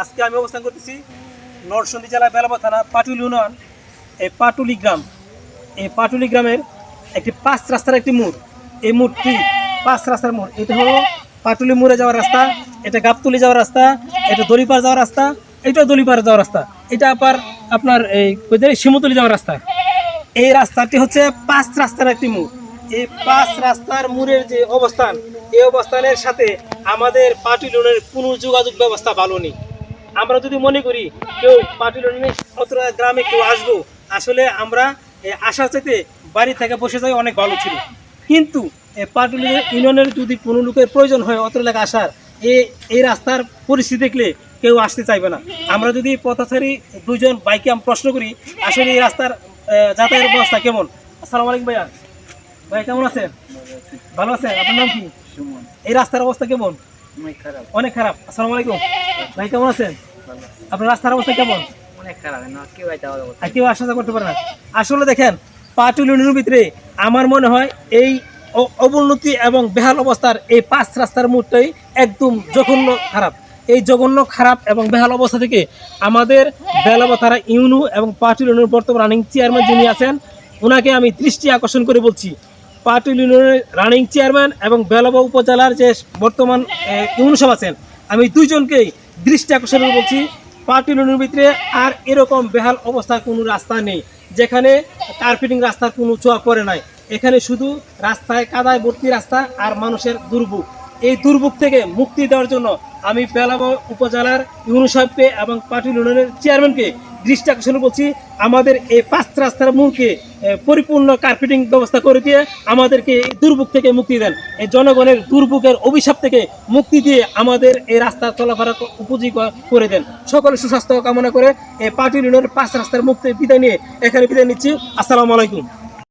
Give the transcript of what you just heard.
আজকে আমি অবস্থান করতেছি নরসন্দী জেলা বেলাবা থানা পাটুলি ইউনিয়ন এই পাটুলি গ্রাম। এই পাটুলি গ্রামের একটি পাঁচ রাস্তার একটি মোড়। এই মোড়টি পাঁচ রাস্তার মোড়। এটা হলো পাটুলি মোড়ে যাওয়ার রাস্তা, এটা গাবতলি যাওয়ার রাস্তা, এটা দড়িপাড় যাওয়ার রাস্তা, এটাও দড়িপাড় যাওয়ার রাস্তা। এটা আবার আপনার এই শিমতলি যাওয়ার রাস্তা। এই রাস্তাটি হচ্ছে পাঁচ রাস্তার একটি মোড়। এই পাঁচ রাস্তার মোড়ের যে অবস্থান এই অবস্থানের সাথে আমাদের পার্টি লোনের কোনো যোগাযোগ ব্যবস্থা ভালো নেই। আমরা যদি মনে করি কেউ পার্টি লোনে অতটা গ্রামে কেউ আসব আসলে আমরা এ, আসার চাইতে বাড়ি থেকে বসে যাই অনেক ভালো ছিল। কিন্তু পার্টি ইউনিয়নের যদি কোনো লোকের প্রয়োজন হয় অত এলাকা আসার এই এই রাস্তার পরিস্থিতি দেখলে কেউ আসতে চাইবে না। আমরা যদি পথচারী দুজন বাইকে আমি প্রশ্ন করি আসলে এই রাস্তার আহ, যাতায়াতের ব্যবস্থা কেমন? আসসালামু আলাইকুম ভাইয়া। ভাই কেমন আছেন? ভালো আছেন? আপনার নাম কি? এই রাস্তার অবস্থা কেমন? অনেক খারাপ। আসসালামু আলাইকুম। ভাই কেমন আছেন? আপনার রাস্তার অবস্থা কেমন? অনেক খারাপ কেউ করতে পারে না। আসলে দেখেন পাটুল ইউনিয়নের ভিতরে আমার মনে হয় এই অবনতি এবং বেহাল অবস্থার এই পাঁচ রাস্তার মুহূর্তেই একদম জঘন্য খারাপ। এই জঘন্য খারাপ এবং বেহাল অবস্থা থেকে আমাদের বেলাবতারা ইউনু এবং পাটুল বর্তমান রানিং চেয়ারম্যান যিনি আছেন ওনাকে আমি দৃষ্টি আকর্ষণ করে বলছি। পাটুল ইউনিয়নের রানিং চেয়ারম্যান এবং বেলাবা উপজেলার যে বর্তমান ইউনু সব আছেন, আমি দুইজনকেই দৃষ্টি আকর্ষণ করে বলছি, পার্টি লোনের ভিতরে আর এরকম বেহাল অবস্থার কোনো রাস্তা নেই, যেখানে কার্পেটিং রাস্তার কোনো চোয়া পড়ে নাই, এখানে শুধু রাস্তায় কাদায় ভর্তি রাস্তা আর মানুষের দুর্ভোগ। এই দুর্ভোগ থেকে মুক্তি দেওয়ার জন্য আমি বেলাবা উপজেলার ইউনু সাহেবকে এবং পার্টি ইউনিয়নের চেয়ারম্যানকে দৃষ্টি আকর্ষণ করছি আমাদের এই পাঁচ রাস্তার মুখে পরিপূর্ণ কার্পেটিং ব্যবস্থা করে দিয়ে আমাদেরকে দুর্ভোগ থেকে মুক্তি দেন। এই জনগণের দুর্ভোগের অভিশাপ থেকে মুক্তি দিয়ে আমাদের এই রাস্তা চলাফেরা উপযোগী করে দেন। সকলে সুস্বাস্থ্য কামনা করে এই ইউনিয়নের পাঁচ রাস্তার মুক্তি বিদায় নিয়ে এখানে বিদায় নিচ্ছি। আসসালামু আলাইকুম।